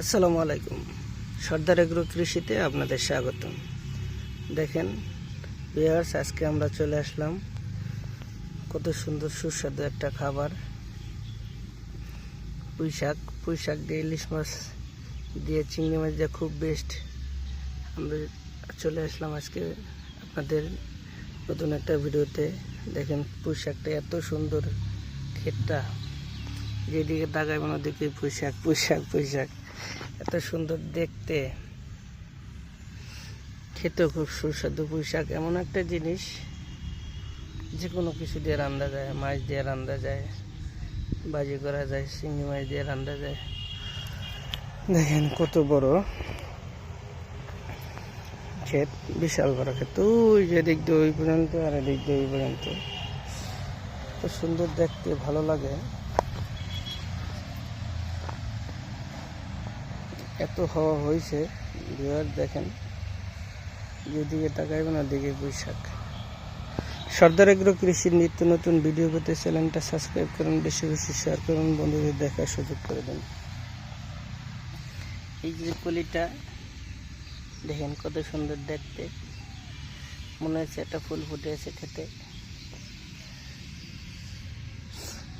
আসসালামু আলাইকুম। সর্দার এগ্রো কৃষিতে আপনাদের স্বাগতম। দেখেন বিয়ার্স আজকে আমরা চলে আসলাম। কত সুন্দর সুস্বাদু একটা খাবার। পুঁই শাক পুঁই শাক দিয়ে ইলিশ মাছ দিয়ে চিংড়ি মাছ দিয়ে খুব বেস্ট আমরা চলে আসলাম আজকে আপনাদের নতুন একটা ভিডিওতে। দেখেন, পুঁই শাকটা এত সুন্দর ক্ষেতটা। যেদিকে তাকায় মনে দেখি পুঁই শাক পুঁই শাক পুঁই শাক। এত সুন্দর দেখতে। খেতেও খুব সুস্বাদু পুঁই এমন একটা জিনিস যে কোনো কিছু দিয়ে রান্না যায়, মাছ দিয়ে রান্না যায় বাজি করা যায় শিঙি মাছ দিয়ে রান্না যায়। দেখেন কত বড় ক্ষেত, বিশাল বড় ক্ষেত। ওই যে দিয়ে ওই পর্যন্ত আর এদিক দিয়ে ওই পর্যন্ত। এত সুন্দর দেখতে, ভালো লাগে। এত হওয়া হয়েছে ভিউয়ার দেখেন যেদিকে তাকাইবেন ওদিকে বৈশাখ। সর্দার এগ্রো কৃষির নিত্য নতুন ভিডিও পেতে চ্যানেলটা সাবস্ক্রাইব করুন, বেশি বেশি শেয়ার করুন, বন্ধুদের দেখার সুযোগ করে দেন। এই যে কলিটা, দেখেন কত সুন্দর দেখতে। মনে হচ্ছে একটা ফুল ফুটে আছে খেতে।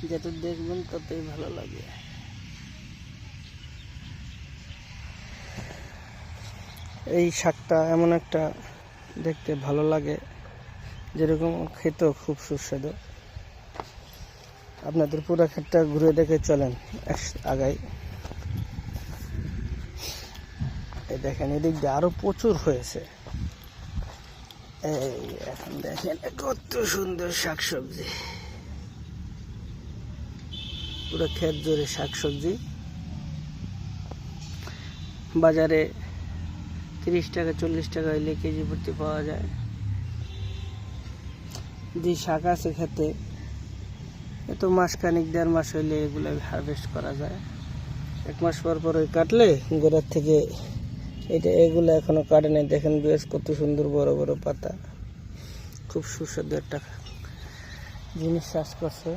যত দেখবেন ততই ভালো লাগে। এই শাকটা এমন একটা দেখতে ভালো লাগে, যেরকম খেতেও খুব সুস্বাদু। আপনাদের পুরো ক্ষেতটা ঘুরে দেখে চলেন আগাই। এই দেখেন, এদিক দিয়ে আরও প্রচুর হয়েছে। এই এখন দেখেন কত সুন্দর শাকসবজি। পুরো ক্ষেত জুড়ে শাকসবজি। বাজারে তিরিশ টাকা, চল্লিশ টাকা হইলে কেজি প্রতি পাওয়া যায়। যে শাক আছে খেতে এত মাস খানিক দেড় মাস হইলে এগুলো হারভেস্ট করা যায়। এক মাস পর পর ওই কাটলে গোড়ার থেকে এটা, এগুলো এখনও কাটে নাই। দেখেন বেশ কত সুন্দর বড় বড় পাতা। খুব সুস্বাদু একটা জিনিস চাষ করছে।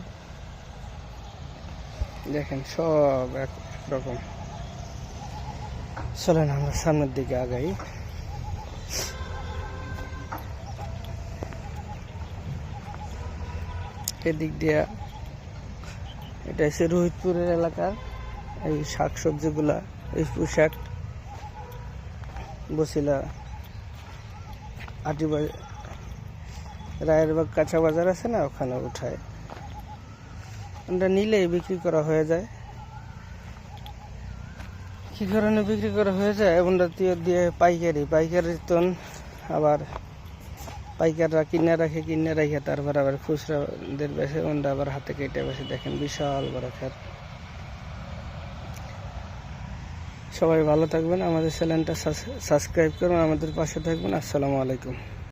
দেখেন সব এক রকম। চলেন আমরা সামনের দিকে আগাই। এদিক দিয়া এটা হচ্ছে রোহিতপুরের এলাকার এই শাক সবজিগুলা এই পোশাক বসিলা আটি রায়েরবাগ কাঁচা বাজার আছে না, ওখানে উঠায়। আমরা নিলেই বিক্রি করা হয়ে যায়। কি কারণে বিক্রি করা হয়ে যায় এমনটা দিয়ে পাইকারি। পাইকারি তন আবার পাইকাররা কিনে রাখে কিনে রাখে, তারপর আবার খুচরাদের বেশি ওনটা আবার হাতে কেটে বেশি দেখেন, বিশাল বড় খেত। সবাই ভালো থাকবেন, আমাদের চ্যানেলটা সাবস্ক্রাইব করুন আমাদের পাশে থাকবেন। আসসালামু আলাইকুম।